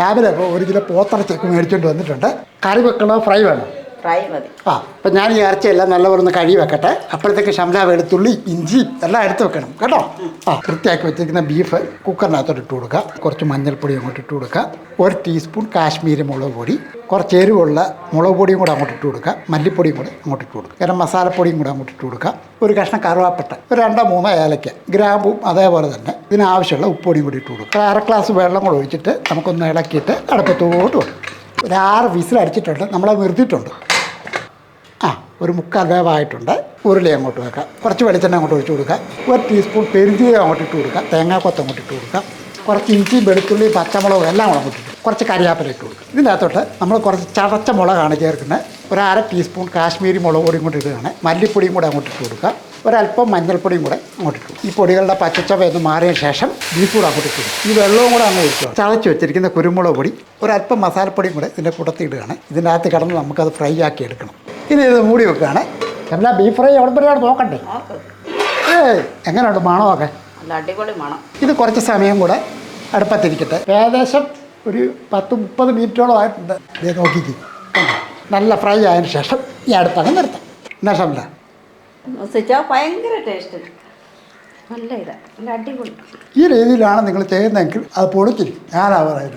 രാവിലെ ഇപ്പോൾ ഒരു കിലോ പോത്തിറച്ചിയൊക്കെ മേടിച്ചുകൊണ്ട് വന്നിട്ടുണ്ട്. കറി വെക്കണോ? ഫ്രൈ വേണോ? ഫ്രൈ മതി. ആ അപ്പം ഞാൻ ഈ ഇറച്ചിയെല്ലാം നല്ലപോലെ ഒന്ന് കഴുകി വെക്കട്ടെ. അപ്പോഴത്തേക്ക് ശമല വെളുത്തുള്ളി ഇഞ്ചി എല്ലാം എടുത്ത് വെക്കണം. കേട്ടോ? ആ വൃത്തിയാക്കി വെച്ചിരിക്കുന്ന ബീഫ് കുക്കറിനകത്തോട്ട് ഇട്ട് കൊടുക്കുക. കുറച്ച് മഞ്ഞൾപ്പൊടി അങ്ങോട്ട് ഇട്ട് കൊടുക്കുക. ഒരു ടീസ്പൂൺ കാശ്മീരി മുളക് പൊടി. കുറച്ച് എരിവുള്ള മുളക് പൊടിയും കൂടെ അങ്ങോട്ട് ഇട്ട് കൊടുക്കുക. മല്ലിപ്പൊടിയും കൂടെ അങ്ങോട്ട് ഇട്ട് കൊടുക്കുക. ഗരം മസാലപ്പൊടിയും കൂടെ അങ്ങോട്ട് ഇട്ട് കൊടുക്കുക. ഒരു കഷ്ണം കറുവാപ്പട്ട ഒരു രണ്ടോ മൂന്നോ ഏലയ്ക്ക ഗ്രാമ്പും അതേപോലെ തന്നെ. ഇതിനാവശ്യമുള്ള ഉപ്പൊടിയും കൂടി ഇട്ട് കൊടുക്കുക. അര ഗ്ലാസ് വെള്ളം കൂടെ ഒഴിച്ചിട്ട് നമുക്കൊന്ന് ഇളക്കിയിട്ട് അടുപ്പത്തോട്ട് കൊടുക്കും ഒരു ആറ് വിസിൽ അടിച്ചിട്ടുണ്ട്. നമ്മളത് നിർത്തിയിട്ടുണ്ട്. ആ ഒരു മുക്കാൽ വേവായിട്ടുണ്ട്. ഉരുളി അങ്ങോട്ട് വെക്കാം. കുറച്ച് വെളിച്ചെണ്ണ അങ്ങോട്ട് ഒഴിച്ച് കൊടുക്കുക ഒരു ടീസ്പൂൺ പെരുംജീരകം അങ്ങോട്ട് ഇട്ട് കൊടുക്കുക തേങ്ങാക്കൊത്ത് അങ്ങോട്ട് ഇട്ട് കൊടുക്കുക കുറച്ച് ഇഞ്ചി വെളുത്തുള്ളി പച്ചമുളക് എല്ലാം കൂടെ അങ്ങോട്ട് കുറച്ച് കരിയാപ്പില ഇട്ട് കൊടുക്കുക അകത്തോട്ട് നമ്മൾ കുറച്ച് ചടച്ച മുളകാണ് ചേർക്കുന്നത്. ഒരു അര ടീസ്പൂൺ കാശ്മീരി മുളക് പൊടിയും കൂടി ഇടുകയാണ്. മല്ലിപ്പൊടിയും കൂടെ അങ്ങോട്ട് ഇട്ട് കൊടുക്കുക ഒരല്പം മഞ്ഞൾപ്പൊടിയും കൂടെ അങ്ങോട്ടിട്ടു ഈ പൊടികളുടെ പച്ചച്ചവ എന്ന് മാറിയ ശേഷം ബീഫ് കൂടെ അങ്ങോട്ട് ഇട്ടു. ഈ വെള്ളവും കൂടെ അങ്ങ് ഒഴിച്ചു ചതച്ച് വെച്ചിരിക്കുന്ന കുരുമുളക് പൊടി ഒരല്പം മസാലപ്പൊടിയും കൂടെ ഇതിന്റെ കൂട്ടത്തിൽ ഇടുകയാണ്. ഇതിന്റെ അകത്ത് കിടന്ന് നമുക്കത് ഫ്രൈ ആക്കി എടുക്കണം. ഇനി ഇത് മൂടി വെക്കുകയാണ്. എല്ലാ ബീഫ് ഫ്രൈ എവിടെ വരെയാണ് നോക്കണ്ടേ? ഏ എങ്ങനെയുണ്ട് മണമൊക്കെ? അടിപൊളി മണം. ഇത് കുറച്ച് സമയം കൂടെ അടുപ്പത്തിരിക്കട്ടെ. ഏകദേശം ഒരു പത്ത് മുപ്പത് മിനിറ്റോളം ആയിട്ടുണ്ട്. ഇത് നോക്കിക്ക്. നല്ല ഫ്രൈ ആയതിനു ശേഷം ഈ അടുത്തങ്ങ് നിർത്താം. എന്നാ ഭയങ്കര ടേസ്റ്റ് നല്ല ഇതാ. നല്ല അടിപൊളി. ഈ രീതിയിലാണ് നിങ്ങൾ ചെയ്യുന്നതെങ്കിൽ അത് പൊളിച്ചിരിക്കും ഞാൻ പറയുന്നത്.